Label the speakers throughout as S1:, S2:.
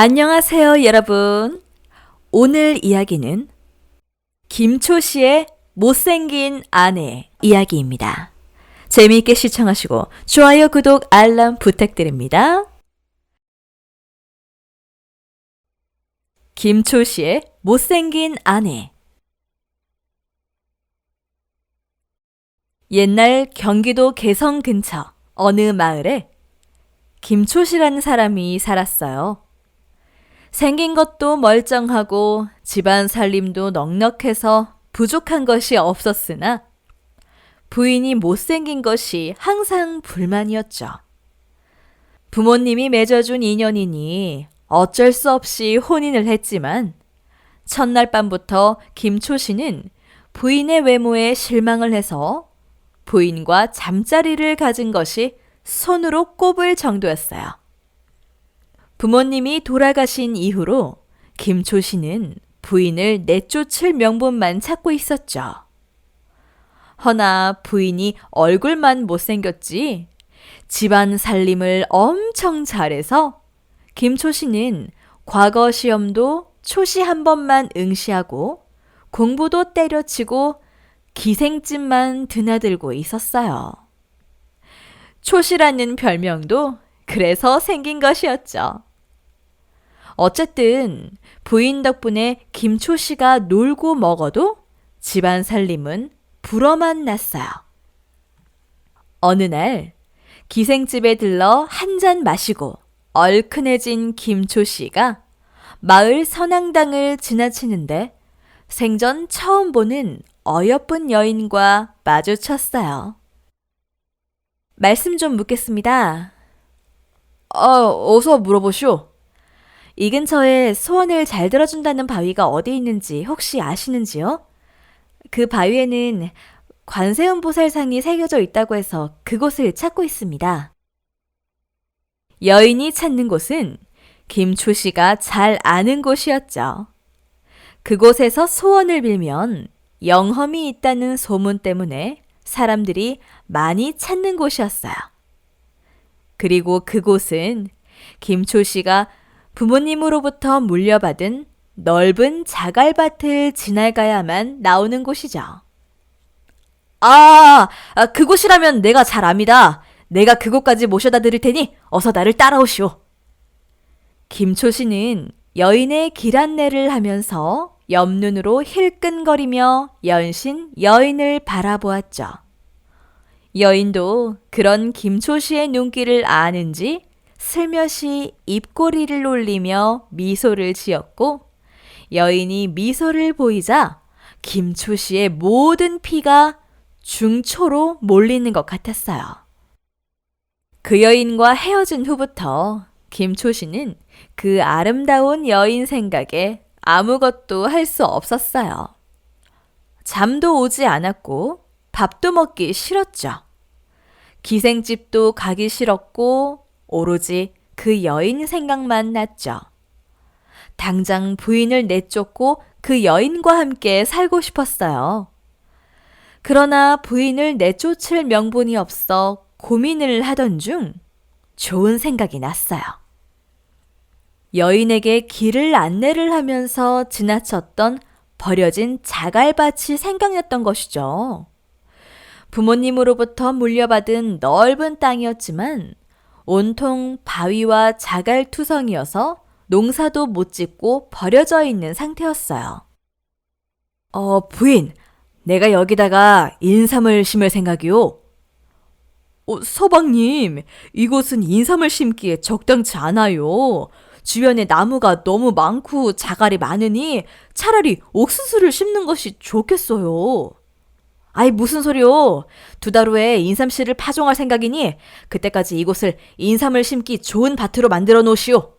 S1: 안녕하세요, 여러분. 오늘 이야기는 김초 씨의 못생긴 아내 이야기입니다. 재미있게 시청하시고 좋아요, 구독, 알람 부탁드립니다. 김초 씨의 못생긴 아내 옛날 경기도 개성 근처 어느 마을에 김초 씨라는 사람이 살았어요. 생긴 것도 멀쩡하고 집안 살림도 넉넉해서 부족한 것이 없었으나 부인이 못생긴 것이 항상 불만이었죠. 부모님이 맺어준 인연이니 어쩔 수 없이 혼인을 했지만 첫날 밤부터 김초 씨는 부인의 외모에 실망을 해서 부인과 잠자리를 가진 것이 손으로 꼽을 정도였어요. 부모님이 돌아가신 이후로 김초 씨는 부인을 내쫓을 명분만 찾고 있었죠. 허나 부인이 얼굴만 못생겼지 집안 살림을 엄청 잘해서 김초 씨는 과거 시험도 초시 한 번만 응시하고 공부도 때려치고 기생집만 드나들고 있었어요. 초시라는 별명도 그래서 생긴 것이었죠. 어쨌든 부인 덕분에 김초 씨가 놀고 먹어도 집안 살림은 불어만 났어요. 어느 날 기생집에 들러 한 잔 마시고 얼큰해진 김초 씨가 마을 선앙당을 지나치는데 생전 처음 보는 어여쁜 여인과 마주쳤어요. 말씀 좀 묻겠습니다. 아, 어서 물어보시오. 이 근처에 소원을 잘 들어준다는 바위가 어디 있는지 혹시 아시는지요? 그 바위에는 관세음 보살상이 새겨져 있다고 해서 그곳을 찾고 있습니다. 여인이 찾는 곳은 김초 씨가 잘 아는 곳이었죠. 그곳에서 소원을 빌면 영험이 있다는 소문 때문에 사람들이 많이 찾는 곳이었어요. 그리고 그곳은 김초 씨가 부모님으로부터 물려받은 넓은 자갈밭을 지나가야만 나오는 곳이죠. 아, 아, 그곳이라면 내가 잘 압니다. 내가 그곳까지 모셔다 드릴 테니 어서 나를 따라오시오. 김초 씨는 여인의 길 안내를 하면서 옆눈으로 힐끈거리며 연신 여인을 바라보았죠. 여인도 그런 김초 씨의 눈길을 아는지 슬며시 입꼬리를 올리며 미소를 지었고 여인이 미소를 보이자 김초 씨의 모든 피가 중초로 몰리는 것 같았어요. 그 여인과 헤어진 후부터 김초 씨는 그 아름다운 여인 생각에 아무것도 할 수 없었어요. 잠도 오지 않았고 밥도 먹기 싫었죠. 기생집도 가기 싫었고 오로지 그 여인 생각만 났죠. 당장 부인을 내쫓고 그 여인과 함께 살고 싶었어요. 그러나 부인을 내쫓을 명분이 없어 고민을 하던 중 좋은 생각이 났어요. 여인에게 길을 안내를 하면서 지나쳤던 버려진 자갈밭이 생각났던 것이죠. 부모님으로부터 물려받은 넓은 땅이었지만 온통 바위와 자갈투성이어서 농사도 못 짓고 버려져 있는 상태였어요. 어, 부인, 내가 여기다가 인삼을 심을 생각이오. 어, 서방님, 이곳은 인삼을 심기에 적당치 않아요. 주변에 나무가 너무 많고 자갈이 많으니 차라리 옥수수를 심는 것이 좋겠어요. 아이, 무슨 소리요? 두 달 후에 인삼씨를 파종할 생각이니 그때까지 이곳을 인삼을 심기 좋은 밭으로 만들어 놓으시오.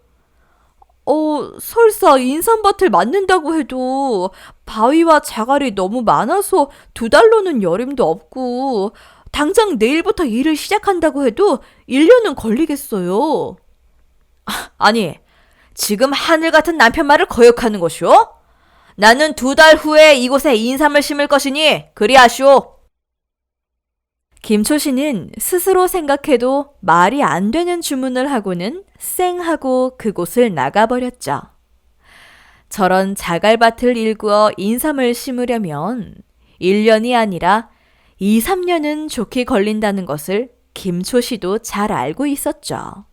S1: 어, 설사 인삼밭을 만든다고 해도 바위와 자갈이 너무 많아서 두 달로는 여림도 없고 당장 내일부터 일을 시작한다고 해도 1년은 걸리겠어요. 아, 아니, 지금 하늘 같은 남편 말을 거역하는 것이오? 나는 두 달 후에 이곳에 인삼을 심을 것이니 그리하시오. 김초 씨는 스스로 생각해도 말이 안 되는 주문을 하고는 쌩하고 그곳을 나가버렸죠. 저런 자갈밭을 일구어 인삼을 심으려면 1년이 아니라 2, 3년은 좋게 걸린다는 것을 김초 씨도 잘 알고 있었죠.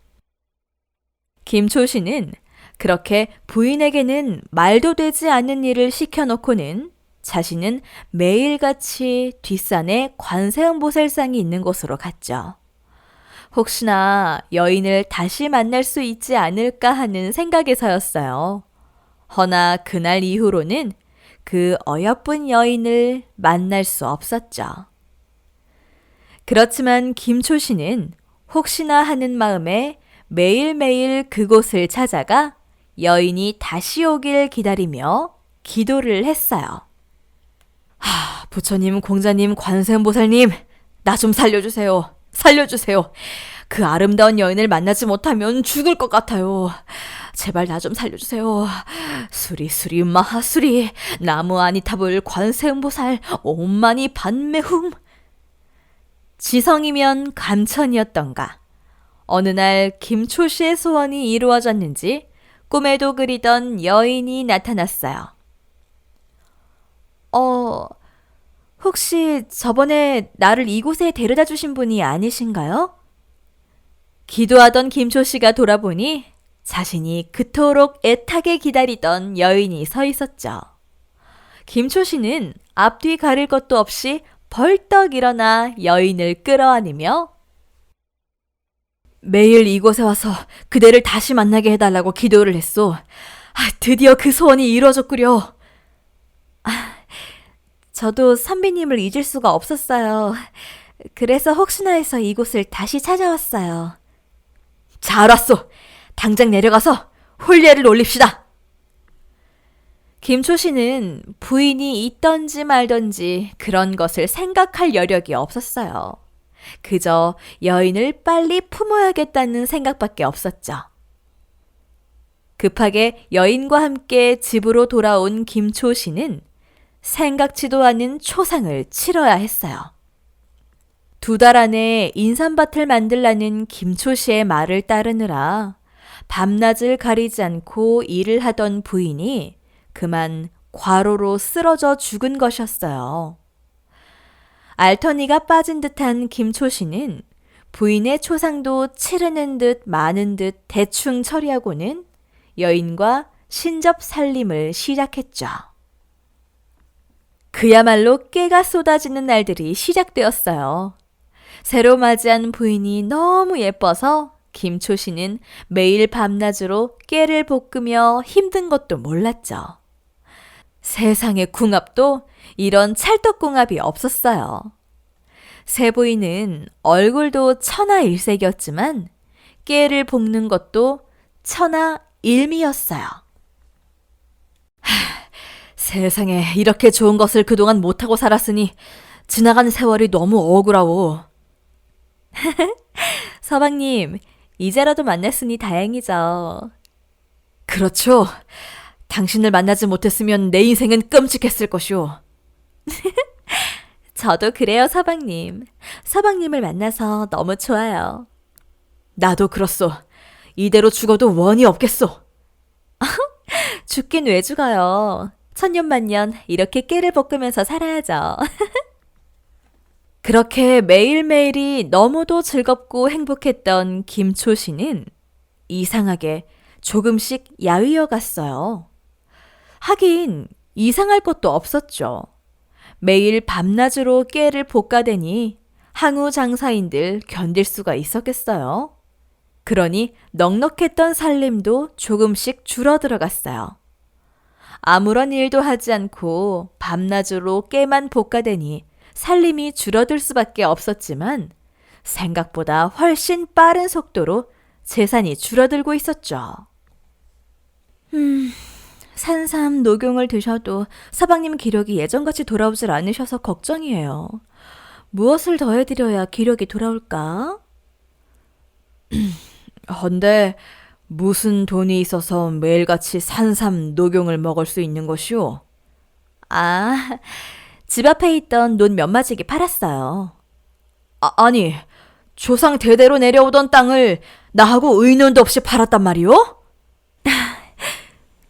S1: 김초 씨는 그렇게 부인에게는 말도 되지 않는 일을 시켜놓고는 자신은 매일같이 뒷산에 관세음보살상이 있는 곳으로 갔죠. 혹시나 여인을 다시 만날 수 있지 않을까 하는 생각에서였어요. 허나 그날 이후로는 그 어여쁜 여인을 만날 수 없었죠. 그렇지만 김초 씨는 혹시나 하는 마음에 매일매일 그곳을 찾아가 여인이 다시 오길 기다리며 기도를 했어요. 하, 부처님, 공자님, 관세음보살님, 나 좀 살려주세요. 살려주세요. 그 아름다운 여인을 만나지 못하면 죽을 것 같아요. 제발 나 좀 살려주세요. 수리, 수리, 마하수리, 나무 아니탑을 관세음보살, 온만이 반매훔. 지성이면 감천이었던가. 어느 날 김초 씨의 소원이 이루어졌는지 꿈에도 그리던 여인이 나타났어요. 어, 혹시 저번에 나를 이곳에 데려다 주신 분이 아니신가요? 기도하던 김초 씨가 돌아보니 자신이 그토록 애타게 기다리던 여인이 서 있었죠. 김초 씨는 앞뒤 가릴 것도 없이 벌떡 일어나 여인을 끌어안으며 매일 이곳에 와서 그대를 다시 만나게 해달라고 기도를 했소. 아, 드디어 그 소원이 이루어졌구려. 아, 저도 선비님을 잊을 수가 없었어요. 그래서 혹시나 해서 이곳을 다시 찾아왔어요. 잘 왔소. 당장 내려가서 홀례를 올립시다. 김초 씨는 부인이 있던지 말던지 그런 것을 생각할 여력이 없었어요. 그저 여인을 빨리 품어야겠다는 생각밖에 없었죠. 급하게 여인과 함께 집으로 돌아온 김초 씨는 생각지도 않은 초상을 치러야 했어요. 두 달 안에 인삼밭을 만들라는 김초 씨의 말을 따르느라 밤낮을 가리지 않고 일을 하던 부인이 그만 과로로 쓰러져 죽은 것이었어요. 알터니가 빠진 듯한 김초 씨는 부인의 초상도 치르는 듯 마는 듯 대충 처리하고는 여인과 신접 살림을 시작했죠. 그야말로 깨가 쏟아지는 날들이 시작되었어요. 새로 맞이한 부인이 너무 예뻐서 김초 씨는 매일 밤낮으로 깨를 볶으며 힘든 것도 몰랐죠. 세상의 궁합도 이런 찰떡궁합이 없었어요. 새 부인은 얼굴도 천하일색이었지만 깨를 볶는 것도 천하일미였어요. 세상에 이렇게 좋은 것을 그동안 못하고 살았으니 지나간 세월이 너무 억울하오. 서방님, 이제라도 만났으니 다행이죠. 그렇죠. 당신을 만나지 못했으면 내 인생은 끔찍했을 것이오. 저도 그래요, 서방님. 서방님을 만나서 너무 좋아요. 나도 그렇소. 이대로 죽어도 원이 없겠소. 죽긴 왜 죽어요. 천년만년 이렇게 깨를 볶으면서 살아야죠. 그렇게 매일매일이 너무도 즐겁고 행복했던 김초 씨는 이상하게 조금씩 야위어 갔어요. 하긴 이상할 것도 없었죠. 매일 밤낮으로 깨를 볶아대니 항우 장사인들 견딜 수가 있었겠어요. 그러니 넉넉했던 살림도 조금씩 줄어들어갔어요. 아무런 일도 하지 않고 밤낮으로 깨만 볶아대니 살림이 줄어들 수밖에 없었지만 생각보다 훨씬 빠른 속도로 재산이 줄어들고 있었죠. 음, 산삼 녹용을 드셔도 서방님 기력이 예전같이 돌아오질 않으셔서 걱정이에요. 무엇을 더 해드려야 기력이 돌아올까? 헌데 무슨 돈이 있어서 매일같이 산삼 녹용을 먹을 수 있는 것이오? 아, 집 앞에 있던 논 몇 마지기 팔았어요. 아, 아니, 조상 대대로 내려오던 땅을 나하고 의논도 없이 팔았단 말이오?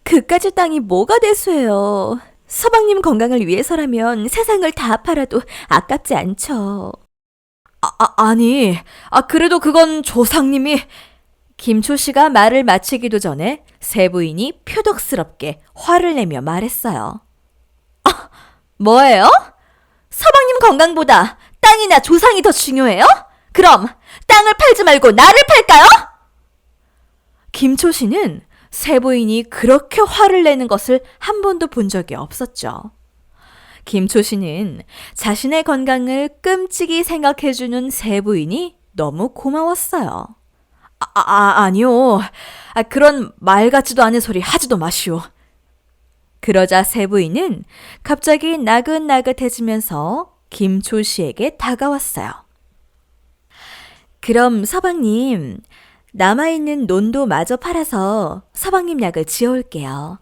S1: 그까지 땅이 뭐가 대수해요. 서방님 건강을 위해서라면 세상을 다 팔아도 아깝지 않죠. 아, 아, 아니, 아, 그래도 그건 조상님이. 김초 씨가 말을 마치기도 전에 세 부인이 표독스럽게 화를 내며 말했어요. 아, 뭐예요? 서방님 건강보다 땅이나 조상이 더 중요해요? 그럼 땅을 팔지 말고 나를 팔까요? 김초 씨는 세 부인이 그렇게 화를 내는 것을 한 번도 본 적이 없었죠. 김초 씨는 자신의 건강을 끔찍이 생각해주는 세 부인이 너무 고마웠어요. 아, 아 아니요. 아, 그런 말 같지도 않은 소리 하지도 마시오. 그러자 세 부인은 갑자기 나긋나긋해지면서 김초 씨에게 다가왔어요. 그럼 서방님, 남아있는 논도 마저 팔아서 서방님 약을 지어올게요.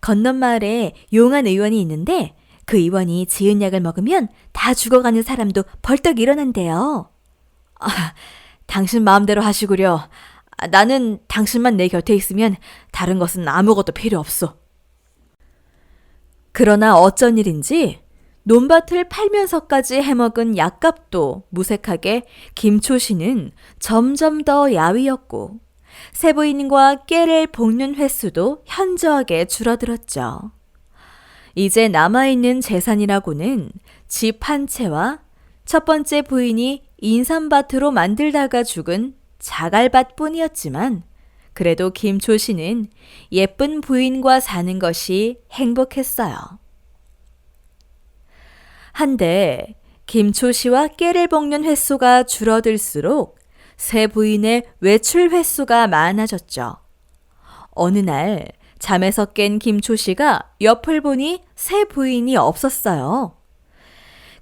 S1: 건넌 마을에 용한 의원이 있는데 그 의원이 지은 약을 먹으면 다 죽어가는 사람도 벌떡 일어난대요. 아, 당신 마음대로 하시구려. 아, 나는 당신만 내 곁에 있으면 다른 것은 아무것도 필요 없어. 그러나 어쩐 일인지 논밭을 팔면서까지 해먹은 약값도 무색하게 김초 씨는 점점 더 야위었고 세부인과 깨를 볶는 횟수도 현저하게 줄어들었죠. 이제 남아있는 재산이라고는 집 한 채와 첫 번째 부인이 인삼밭으로 만들다가 죽은 자갈밭 뿐이었지만 그래도 김초 씨는 예쁜 부인과 사는 것이 행복했어요. 한데 김초 씨와 깨를 볶는 횟수가 줄어들수록 새 부인의 외출 횟수가 많아졌죠. 어느 날 잠에서 깬 김초 씨가 옆을 보니 새 부인이 없었어요.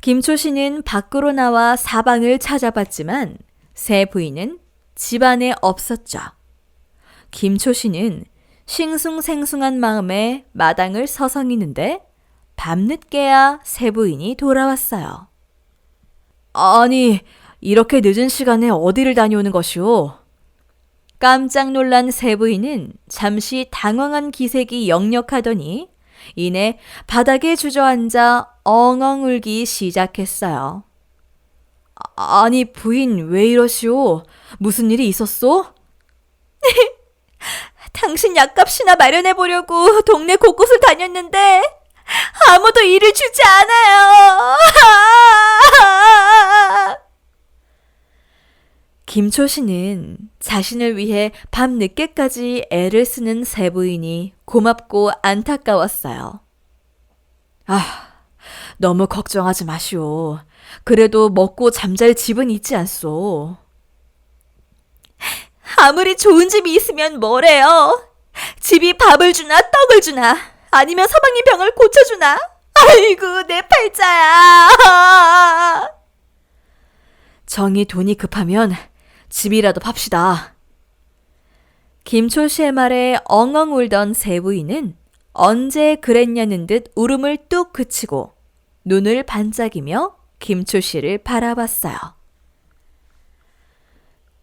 S1: 김초 씨는 밖으로 나와 사방을 찾아봤지만 새 부인은 집 안에 없었죠. 김초 씨는 싱숭생숭한 마음에 마당을 서성이는데 밤늦게야 새 부인이 돌아왔어요. 아니, 이렇게 늦은 시간에 어디를 다녀오는 것이오? 깜짝 놀란 새 부인은 잠시 당황한 기색이 역력하더니 이내 바닥에 주저앉아 엉엉 울기 시작했어요. 아, 아니, 부인, 왜 이러시오? 무슨 일이 있었소? 당신 약값이나 마련해 보려고 동네 곳곳을 다녔는데 아무도 일을 주지 않아요. 김초 씨는 자신을 위해 밤 늦게까지 애를 쓰는 세 부인이 고맙고 안타까웠어요. 아, 너무 걱정하지 마시오. 그래도 먹고 잠잘 집은 있지 않소. 아무리 좋은 집이 있으면 뭐래요? 집이 밥을 주나 떡을 주나 아니면 서방님 병을 고쳐주나? 아이고 내 팔자야. 정이 돈이 급하면 집이라도 팝시다. 김초 씨의 말에 엉엉 울던 세 부인은 언제 그랬냐는 듯 울음을 뚝 그치고 눈을 반짝이며 김초 씨를 바라봤어요.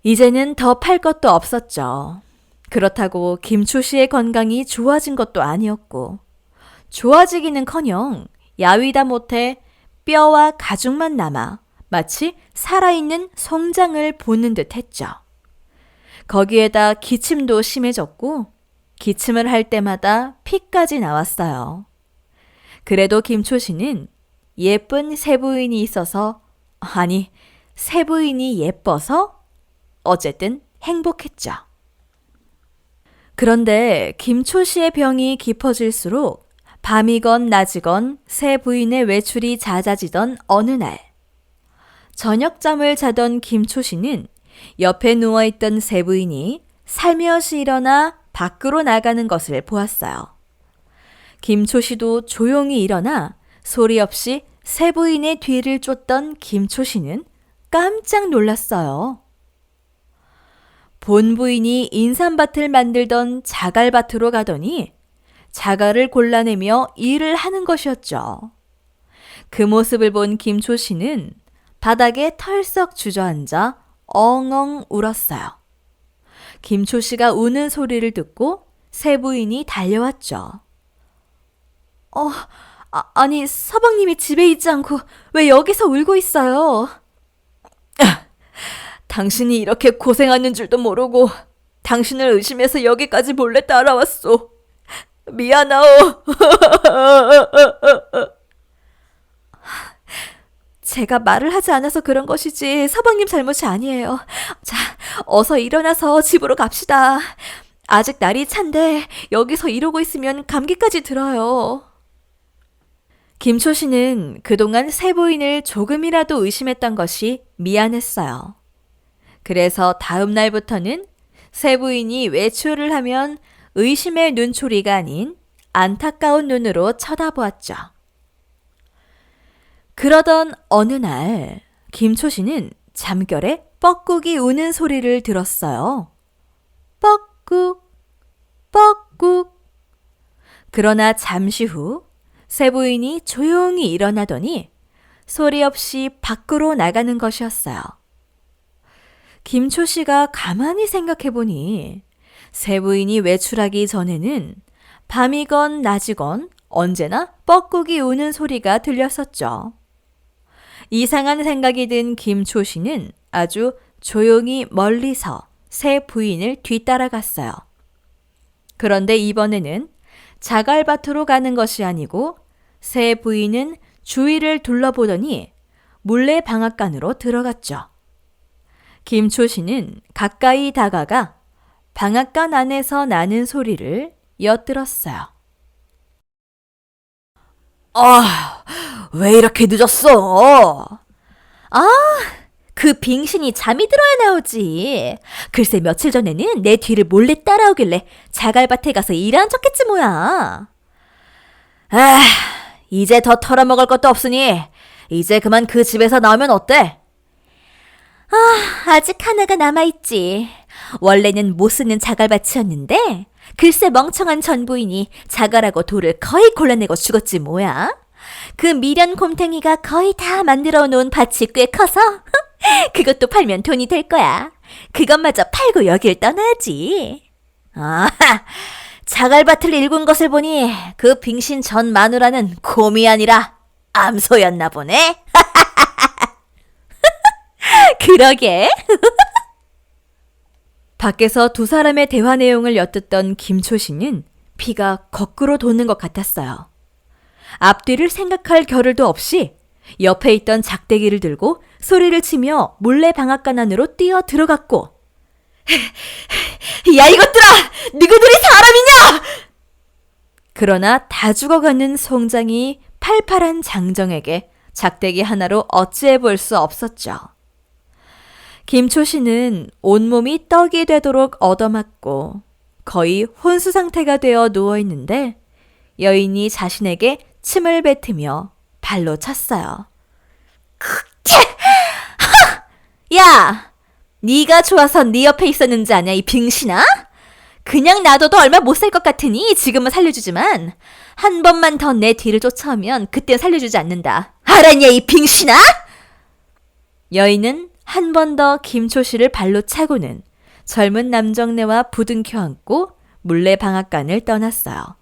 S1: 이제는 더 팔 것도 없었죠. 그렇다고 김초 씨의 건강이 좋아진 것도 아니었고, 좋아지기는 커녕 야위다 못해 뼈와 가죽만 남아 마치 살아있는 송장을 보는 듯 했죠. 거기에다 기침도 심해졌고, 기침을 할 때마다 피까지 나왔어요. 그래도 김초 씨는 예쁜 세부인이 있어서, 아니, 세부인이 예뻐서 어쨌든 행복했죠. 그런데 김초 씨의 병이 깊어질수록 밤이건 낮이건 새 부인의 외출이 잦아지던 어느 날, 저녁잠을 자던 김초 씨는 옆에 누워있던 새 부인이 살며시 일어나 밖으로 나가는 것을 보았어요. 김초 씨도 조용히 일어나 소리 없이 새 부인의 뒤를 쫓던 김초 씨는 깜짝 놀랐어요. 본 부인이 인삼밭을 만들던 자갈밭으로 가더니 자갈을 골라내며 일을 하는 것이었죠. 그 모습을 본 김초 씨는 바닥에 털썩 주저앉아 엉엉 울었어요. 김초 씨가 우는 소리를 듣고 새 부인이 달려왔죠. 어, 아, 아니, 서방님이 집에 있지 않고 왜 여기서 울고 있어요? 당신이 이렇게 고생하는 줄도 모르고 당신을 의심해서 여기까지 몰래 따라왔소. 미안하오. 제가 말을 하지 않아서 그런 것이지 서방님 잘못이 아니에요. 자, 어서 일어나서 집으로 갑시다. 아직 날이 찬데 여기서 이러고 있으면 감기까지 들어요. 김초 씨는 그동안 새 부인을 조금이라도 의심했던 것이 미안했어요. 그래서 다음 날부터는 새 부인이 외출을 하면 의심의 눈초리가 아닌 안타까운 눈으로 쳐다보았죠. 그러던 어느 날 김초 씨는 잠결에 뻐꾸기 우는 소리를 들었어요. 뻐꾹, 뻐꾹. 그러나 잠시 후새 부인이 조용히 일어나더니 소리 없이 밖으로 나가는 것이었어요. 김초 씨가 가만히 생각해 보니 새 부인이 외출하기 전에는 밤이건 낮이건 언제나 뻐꾸기 우는 소리가 들렸었죠. 이상한 생각이 든 김초 씨는 아주 조용히 멀리서 새 부인을 뒤따라갔어요. 그런데 이번에는 자갈밭으로 가는 것이 아니고 새 부인은 주위를 둘러보더니 물레 방앗간으로 들어갔죠. 김초 씨는 가까이 다가가 방앗간 안에서 나는 소리를 엿들었어요.
S2: 아, 왜 이렇게 늦었어?
S1: 아, 그 빙신이 잠이 들어야 나오지. 글쎄 며칠 전에는 내 뒤를 몰래 따라오길래 자갈밭에 가서 일하는 척했지 뭐야.
S2: 아, 이제 더 털어먹을 것도 없으니 이제 그만 그 집에서 나오면 어때?
S1: 아, 아직 하나가 남아있지. 원래는 못 쓰는 자갈밭이었는데, 글쎄 멍청한 전부인이 자갈하고 돌을 거의 골라내고 죽었지 뭐야. 그 미련 곰탱이가 거의 다 만들어 놓은 밭이 꽤 커서, 그것도 팔면 돈이 될 거야. 그것마저 팔고 여길 떠나지.
S2: 아, 자갈밭을 일군 것을 보니 그 빙신 전 마누라는 곰이 아니라 암소였나 보네.
S1: 그러게. 밖에서 두 사람의 대화 내용을 엿듣던 김초 씨는 피가 거꾸로 도는 것 같았어요. 앞뒤를 생각할 겨를도 없이 옆에 있던 작대기를 들고 소리를 치며 몰래 방앗간 안으로 뛰어 들어갔고 야 이것들아! 너희들이 사람이냐! 그러나 다 죽어가는 송장이 팔팔한 장정에게 작대기 하나로 어찌해 볼 수 없었죠. 김초 씨는 온몸이 떡이 되도록 얻어맞고 거의 혼수 상태가 되어 누워 있는데 여인이 자신에게 침을 뱉으며 발로 찼어요. 야, 네가 좋아서 네 옆에 있었는지 아냐 이 빙신아? 그냥 놔둬도 얼마 못 살 것 같으니 지금은 살려주지만 한 번만 더 내 뒤를 쫓아오면 그때 살려주지 않는다. 알았냐 이 빙신아? 여인은 한 번 더 김초 씨를 발로 차고는 젊은 남정네와 부둥켜 안고 물레 방앗간을 떠났어요.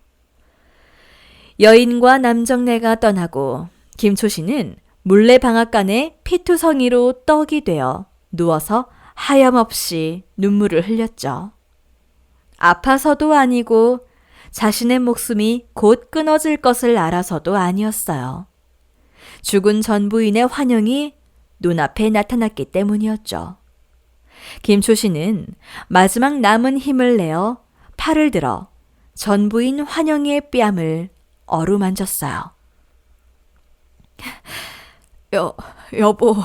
S1: 여인과 남정네가 떠나고 김초 씨는 물레 방앗간에 피투성이로 떡이 되어 누워서 하염없이 눈물을 흘렸죠. 아파서도 아니고 자신의 목숨이 곧 끊어질 것을 알아서도 아니었어요. 죽은 전 부인의 환영이 눈앞에 나타났기 때문이었죠. 김초 씨는 마지막 남은 힘을 내어 팔을 들어 전부인 환영의 뺨을 어루만졌어요. 여, 여보,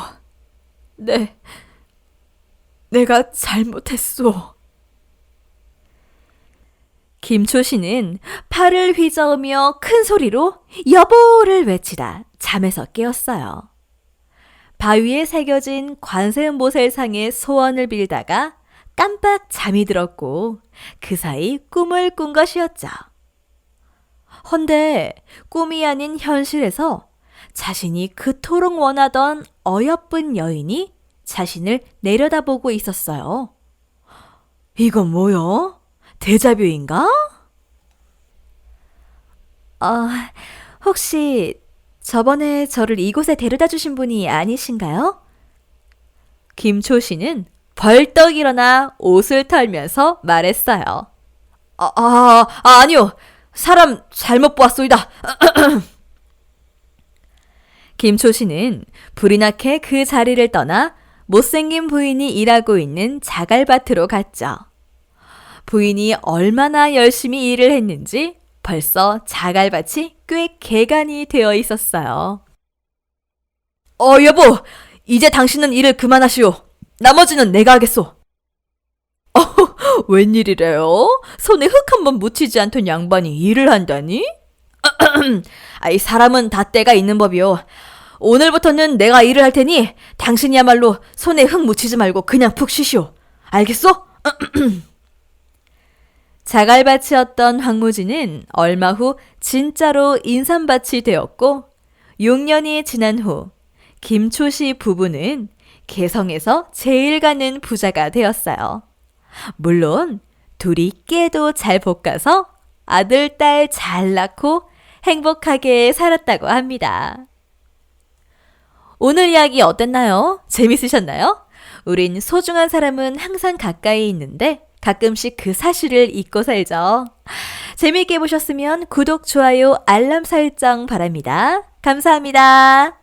S1: 네, 내가 잘못했소. 김초 씨는 팔을 휘저으며 큰 소리로 여보를 외치다 잠에서 깨었어요. 바위에 새겨진 관세음보살상의 소원을 빌다가 깜빡 잠이 들었고 그 사이 꿈을 꾼 것이었죠. 헌데 꿈이 아닌 현실에서 자신이 그토록 원하던 어여쁜 여인이 자신을 내려다보고 있었어요. 이건 뭐요? 데자뷰인가? 아, 혹시 저번에 저를 이곳에 데려다 주신 분이 아니신가요? 김초 씨는 벌떡 일어나 옷을 털면서 말했어요. 아, 아, 아 아 니요. 사람 잘못 보았소이다. 김초 씨는 불이 나게 그 자리를 떠나 못생긴 부인이 일하고 있는 자갈밭으로 갔죠. 부인이 얼마나 열심히 일을 했는지 벌써 자갈밭이 꽤 개간이 되어 있었어요. 어, 여보! 이제 당신은 일을 그만하시오. 나머지는 내가 하겠소. 어, 웬일이래요? 손에 흙 한번 묻히지 않던 양반이 일을 한다니? 아이, 사람은 다 때가 있는 법이오. 오늘부터는 내가 일을 할 테니 당신이야말로 손에 흙 묻히지 말고 그냥 푹 쉬시오. 알겠소? 자갈밭이었던 황무지는 얼마 후 진짜로 인삼밭이 되었고 6년이 지난 후 김초시 부부는 개성에서 제일 가는 부자가 되었어요. 물론 둘이 깨도 잘 볶아서 아들, 딸 잘 낳고 행복하게 살았다고 합니다. 오늘 이야기 어땠나요? 재밌으셨나요? 우린 소중한 사람은 항상 가까이 있는데 가끔씩 그 사실을 잊고 살죠. 재미있게 보셨으면 구독, 좋아요, 알람 설정 바랍니다. 감사합니다.